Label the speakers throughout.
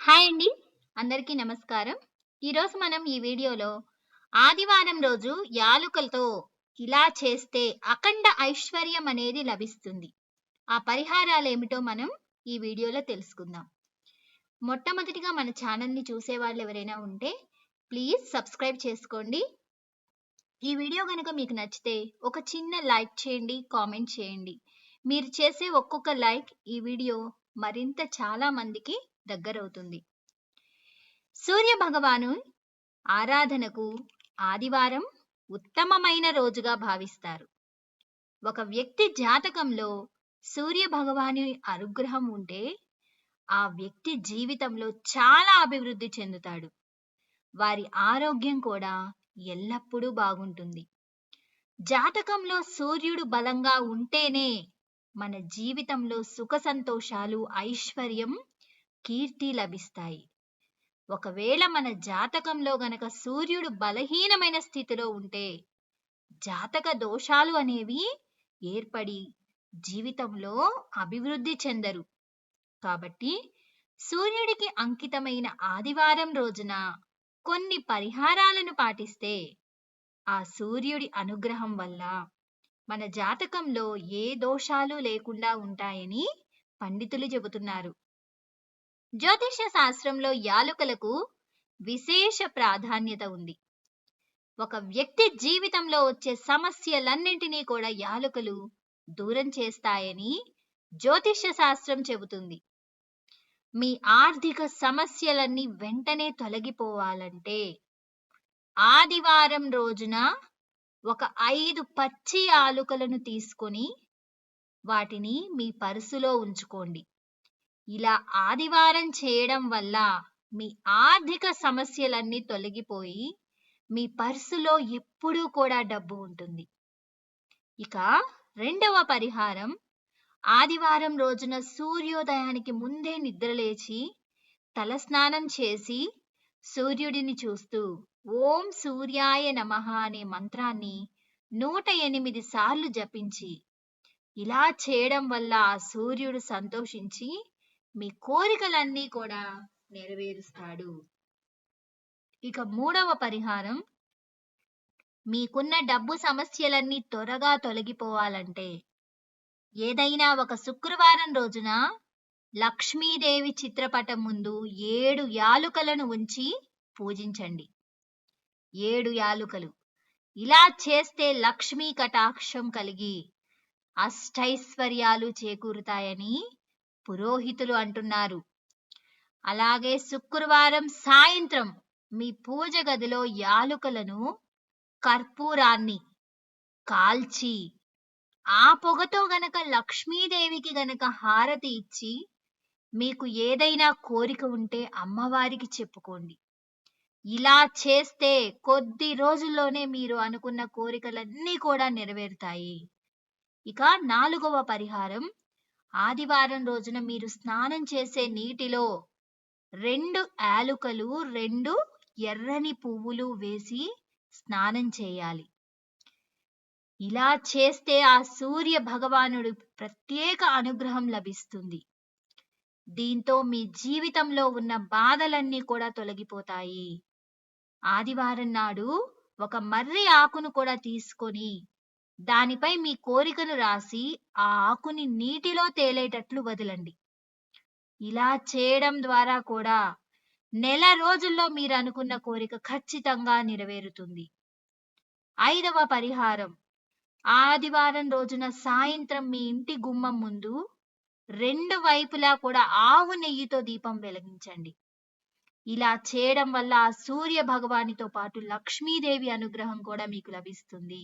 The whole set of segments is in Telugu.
Speaker 1: హాయ్ అండి. అందరికీ నమస్కారం. ఈరోజు మనం ఈ వీడియోలో ఆదివారం రోజు యాలుకలతో ఇలా చేస్తే అఖండ ఐశ్వర్యం అనేది లభిస్తుంది. ఆ పరిహారాలు ఏమిటో మనం ఈ వీడియోలో తెలుసుకుందాం. మొట్టమొదటిగా మన ఛానల్ని చూసే వాళ్ళు ఎవరైనా ఉంటే ప్లీజ్ సబ్స్క్రైబ్ చేసుకోండి. ఈ వీడియో కనుక మీకు నచ్చితే ఒక చిన్న లైక్ చేయండి కామెంట్ చేయండి. మీరు చేసే ఒక్కొక్క లైక్ ఈ వీడియో మరింత చాలా మందికి దగ్గరవుతుంది. సూర్య భగవాను ఆరాధనకు ఆదివారం ఉత్తమమైన రోజుగా భావిస్తారు. ఒక వ్యక్తి జాతకంలో సూర్య భగవాని అనుగ్రహం ఉంటే ఆ వ్యక్తి జీవితంలో చాలా అభివృద్ధి చెందుతాడు. వారి ఆరోగ్యం కూడా ఎల్లప్పుడూ బాగుంటుంది. జాతకంలో సూర్యుడు బలంగా ఉంటేనే మన జీవితంలో సుఖ సంతోషాలు ఐశ్వర్యం కీర్తి లభిస్తాయి. ఒకవేళ మన జాతకంలో గనక సూర్యుడు బలహీనమైన స్థితిలో ఉంటే జాతక దోషాలు అనేవి ఏర్పడి జీవితంలో అభివృద్ధి చెందరు. కాబట్టి సూర్యుడికి అంకితమైన ఆదివారం రోజున కొన్ని పరిహారాలను పాటిస్తే ఆ సూర్యుడి అనుగ్రహం వల్ల మన జాతకంలో ఏ దోషాలు లేకుండా ఉంటాయని పండితులు చెబుతున్నారు. జ్యోతిష్య శాస్త్రంలో యాలుకలకు విశేష ప్రాధాన్యత ఉంది. ఒక వ్యక్తి జీవితంలో వచ్చే సమస్యలన్నింటినీ కూడా యాలుకలు దూరం చేస్తాయని జ్యోతిష్య శాస్త్రం చెబుతుంది. మీ ఆర్థిక సమస్యలన్నీ వెంటనే తొలగిపోవాలంటే ఆదివారం రోజున ఒక ఐదు పచ్చి ఆలుకలను తీసుకొని వాటిని మీ పర్సులో ఉంచుకోండి. ఇలా ఆదివారం చేయడం వల్ల మీ ఆర్థిక సమస్యలన్నీ తొలగిపోయి మీ పర్సులో ఎప్పుడూ కూడా డబ్బు ఉంటుంది. ఇక రెండవ పరిహారం. ఆదివారం రోజున సూర్యోదయానికి ముందే నిద్రలేచి తలస్నానం చేసి సూర్యుడిని చూస్తూ ఓం సూర్యాయ నమః అనే మంత్రాన్ని నూట ఎనిమిది సార్లు జపించి ఇలా చేయడం వల్ల ఆ సూర్యుడు సంతోషించి మీ కోరికలన్నీ కూడా నెరవేరుస్తాడు. ఇక మూడవ పరిహారం మీకున్న డబ్బు సమస్యలన్నీ త్వరగా తొలగిపోవాలంటే ఏదైనా ఒక శుక్రవారం రోజున లక్ష్మీదేవి చిత్రపటం ముందు ఏడు యాలుకలను ఉంచి పూజించండి. ఏడు యాలుకలు. ఇలా చేస్తే లక్ష్మీ కటాక్షం కలిగి అష్టైశ్వర్యాలు చేకూరుతాయని పురోహితులు అంటున్నారు. అలాగే శుక్రవారం సాయంత్రం మీ పూజ గదిలో యాలుకలను కర్పూరాన్ని కాల్చి ఆ పొగతో గనక లక్ష్మీదేవికి గనక హారతి ఇచ్చి మీకు ఏదైనా కోరిక ఉంటే అమ్మవారికి చెప్పుకోండి. ఇలా చేస్తే కొద్ది రోజుల్లోనే మీరు అనుకున్న కోరికలన్నీ కూడా నెరవేరుతాయి. ఇక నాలుగవ పరిహారం. ఆదివారం రోజున మీరు స్నానం చేసే నీటిలో రెండు యాలుకలు రెండు ఎర్రని పువ్వులు వేసి స్నానం చేయాలి. ఇలా చేస్తే ఆ సూర్య భగవానుడు ప్రత్యేక అనుగ్రహం లభిస్తుంది. దీంతో మీ జీవితంలో ఉన్న బాధలన్నీ కూడా తొలగిపోతాయి. ఆదివారం నాడు ఒక మర్రి ఆకును కూడా తీసుకొని దానిపై మీ కోరికను రాసి ఆ ఆకుని నీటిలో తేలేటట్లు వదలండి. ఇలా చేయడం ద్వారా కూడా నెల రోజుల్లో మీరు అనుకున్న కోరిక ఖచ్చితంగా నెరవేరుతుంది. ఐదవ పరిహారం. ఆదివారం రోజున సాయంత్రం మీ ఇంటి గుమ్మం ముందు రెండు వైపులా కూడా ఆవు నెయ్యితో దీపం వెలిగించండి. ఇలా చేయడం వల్ల ఆ సూర్య భగవానితో పాటు లక్ష్మీదేవి అనుగ్రహం కూడా మీకు లభిస్తుంది.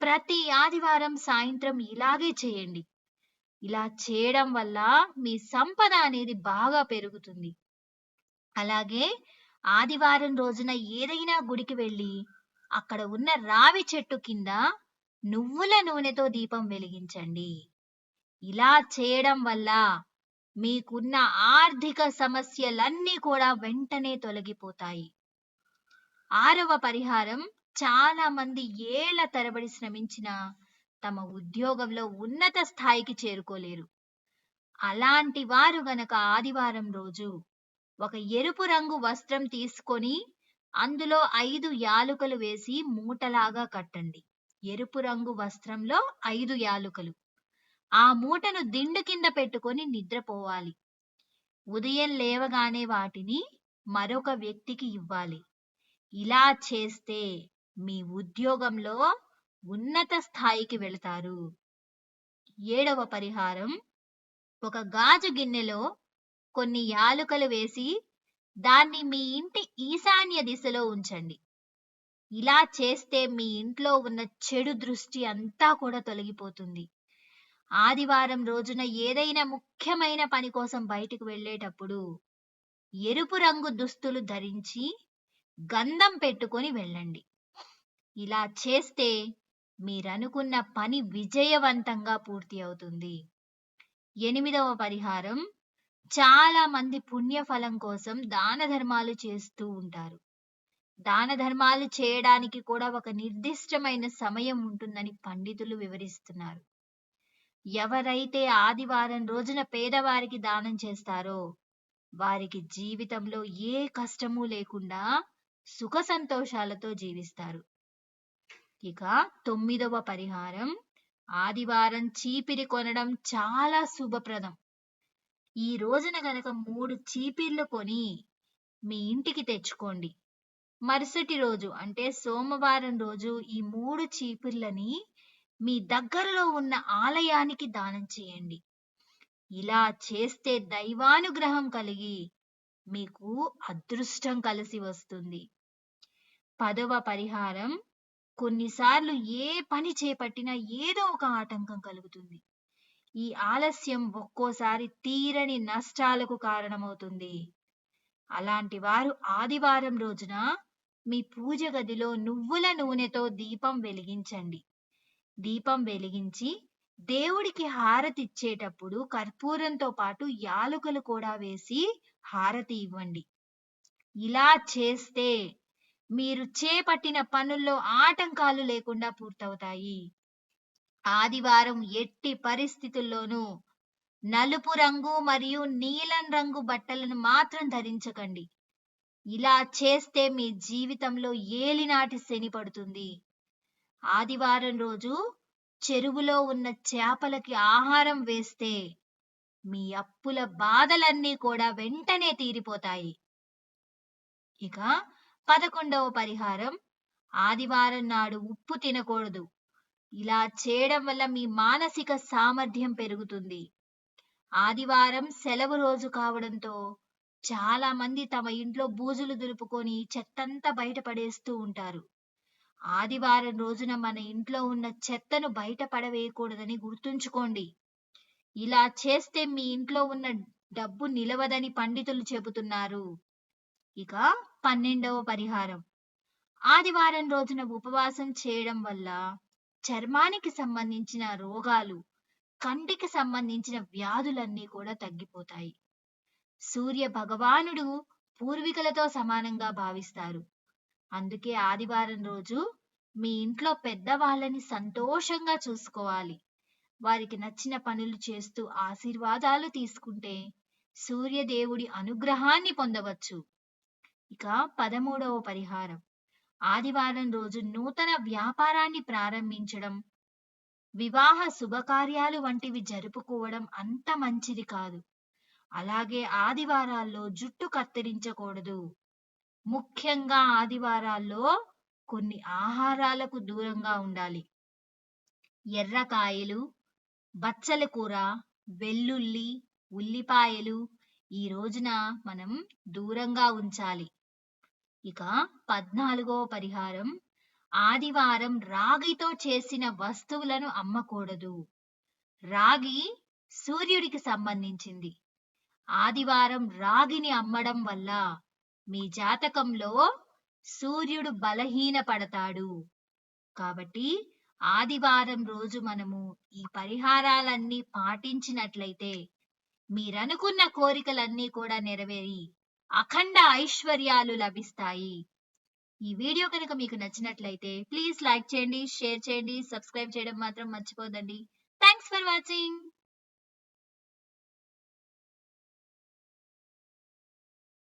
Speaker 1: ప్రతి ఆదివారం సాయంత్రం ఇలాగే చేయండి. ఇలా చేయడం వల్ల మీ సంపద అనేది బాగా పెరుగుతుంది. అలాగే ఆదివారం రోజున ఏదైనా గుడికి వెళ్ళి అక్కడ ఉన్న రావి చెట్టు కింద నువ్వుల నూనెతో దీపం వెలిగించండి. ఇలా చేయడం వల్ల మీకున్న ఆర్థిక సమస్యలన్నీ కూడా వెంటనే తొలగిపోతాయి. ఆరవ పరిహారం చాలా మంది ఏళ్ళ తరబడి శ్రమించినా తమ ఉద్యోగంలో ఉన్నత స్థాయికి చేరుకోలేరు. అలాంటి వారు గనక ఆదివారం రోజు ఒక ఎరుపు రంగు వస్త్రం తీసుకొని అందులో ఐదు యాలుకలు వేసి మూటలాగా కట్టండి. ఎరుపు రంగు వస్త్రంలో ఐదు యాలుకలు. ఆ మూటను దిండు కింద పెట్టుకొని నిద్రపోవాలి. ఉదయం లేవగానే వాటిని మరొక వ్యక్తికి ఇవ్వాలి. ఇలా చేస్తే మీ ఉద్యోగంలో ఉన్నత స్థాయికి వెళతారు. ఏడవ పరిహారం. ఒక గాజు గిన్నెలో కొన్ని యాలుకలు వేసి దాన్ని మీ ఇంటి ఈశాన్య దిశలో ఉంచండి. ఇలా చేస్తే మీ ఇంట్లో ఉన్న చెడు దృష్టి అంతా కూడా తొలగిపోతుంది. ఆదివారం రోజున ఏదైనా ముఖ్యమైన పని కోసం బయటికి వెళ్ళేటప్పుడు ఎరుపు రంగు దుస్తులు ధరించి గంధం పెట్టుకొని వెళ్ళండి. ఇలా చేస్తే మీరనుకున్న పని విజయవంతంగా పూర్తి అవుతుంది. ఎనిమిదవ పరిహారం. చాలా మంది పుణ్యఫలం కోసం దాన ధర్మాలు చేస్తూ ఉంటారు. దాన ధర్మాలు చేయడానికి కూడా ఒక నిర్దిష్టమైన సమయం ఉంటుందని పండితులు వివరిస్తున్నారు. ఎవరైతే ఆదివారం రోజున పేదవారికి దానం చేస్తారో వారికి జీవితంలో ఏ కష్టము లేకుండా సుఖ సంతోషాలతో జీవిస్తారు. ఇక తొమ్మిదవ పరిహారం. ఆదివారం చీపిరి కొనడం చాలా శుభప్రదం. ఈ రోజున గనక మూడు చీపిర్లు కొని మీ ఇంటికి తెచ్చుకోండి. మరుసటి రోజు అంటే సోమవారం రోజు ఈ మూడు చీపిర్లని మీ దగ్గరలో ఉన్న ఆలయానికి దానం చేయండి. ఇలా చేస్తే దైవానుగ్రహం కలిగి మీకు అదృష్టం కలిసి వస్తుంది. పదవ పరిహారం. కొన్నిసార్లు ఏ పని చేపట్టినా ఏదో ఒక ఆటంకం కలుగుతుంది. ఈ ఆలస్యం ఒక్కోసారి తీరని నష్టాలకు కారణమవుతుంది. అలాంటి వారు ఆదివారం రోజున మీ పూజ గదిలో నువ్వుల నూనెతో దీపం వెలిగించండి. దీపం వెలిగించి దేవుడికి హారతి ఇచ్చేటప్పుడు కర్పూరంతో పాటు యాలుకలు కూడా వేసి హారతి ఇవ్వండి. ఇలా చేస్తే మీరు చేపట్టిన పనుల్లో ఆటంకాలు లేకుండా పూర్తవుతాయి. ఆదివారం ఎట్టి పరిస్థితుల్లోనూ నలుపు రంగు మరియు నీలం రంగు బట్టలను మాత్రం ధరించకండి. ఇలా చేస్తే మీ జీవితంలో ఏలినాటి శని పడుతుంది. ఆదివారం రోజు చెరువులో ఉన్న చేపలకి ఆహారం వేస్తే మీ అప్పుల బాధలన్నీ కూడా వెంటనే తీరిపోతాయి. ఇక పదకొండవ పరిహారం. ఆదివారం నాడు ఉప్పు తినకూడదు. ఇలా చేయడం వల్ల మీ మానసిక సామర్థ్యం పెరుగుతుంది. ఆదివారం సెలవు రోజు కావడంతో చాలా మంది తమ ఇంట్లో బూజులు దులుపుకొని చెత్తంతా బయట పడేస్తూ ఉంటారు. ఆదివారం రోజున మన ఇంట్లో ఉన్న చెత్తను బయట పడవేయకూడదని గుర్తుంచుకోండి. ఇలా చేస్తే మీ ఇంట్లో ఉన్న డబ్బు నిలవదని పండితులు చెబుతున్నారు. ఇక పన్నెండవ పరిహారం. ఆదివారం రోజున ఉపవాసం చేయడం వల్ల చర్మానికి సంబంధించిన రోగాలు కంటికి సంబంధించిన వ్యాధులన్నీ కూడా తగ్గిపోతాయి. సూర్య భగవానుడు పూర్వీకులతో సమానంగా భావిస్తారు. అందుకే ఆదివారం రోజు మీ ఇంట్లో పెద్దవాళ్ళని సంతోషంగా చూసుకోవాలి. వారికి నచ్చిన పనులు చేస్తూ ఆశీర్వాదాలు తీసుకుంటే సూర్యదేవుడి అనుగ్రహాన్ని పొందవచ్చు. ఇక పదమూడవ పరిహారం. ఆదివారం రోజు నూతన వ్యాపారాన్ని ప్రారంభించడం వివాహ శుభకార్యాలు వంటివి జరుపుకోవడం అంత మంచిది కాదు. అలాగే ఆదివారాల్లో జుట్టు కత్తిరించకూడదు. ముఖ్యంగా ఆదివారాల్లో కొన్ని ఆహారాలకు దూరంగా ఉండాలి. ఎర్రకాయలు బచ్చల కూర వెల్లుల్లి ఉల్లిపాయలు ఈ రోజున మనం దూరంగా ఉంచాలి. ఇక పద్నాలుగో పరిహారం. ఆదివారం రాగితో చేసిన వస్తువులను అమ్మకూడదు. రాగి సూర్యుడికి సంబంధించింది. ఆదివారం రాగిని అమ్మడం వల్ల మీ జాతకంలో సూర్యుడు బలహీన పడతాడు కాబట్టి ఆదివారం రోజు మనము ఈ పరిహారాలన్నీ పాటించినట్లయితే మీరనుకున్న కోరికలన్నీ కూడా నెరవేరి అఖండ ఐశ్వర్యాలు లభిస్తాయి. ఈ వీడియో కనుక మీకు నచ్చినట్లయితే ప్లీజ్ లైక్ చేయండి షేర్ చేయండి సబ్స్క్రైబ్ చేయడం మాత్రం మర్చిపోదండి. Thanks for watching.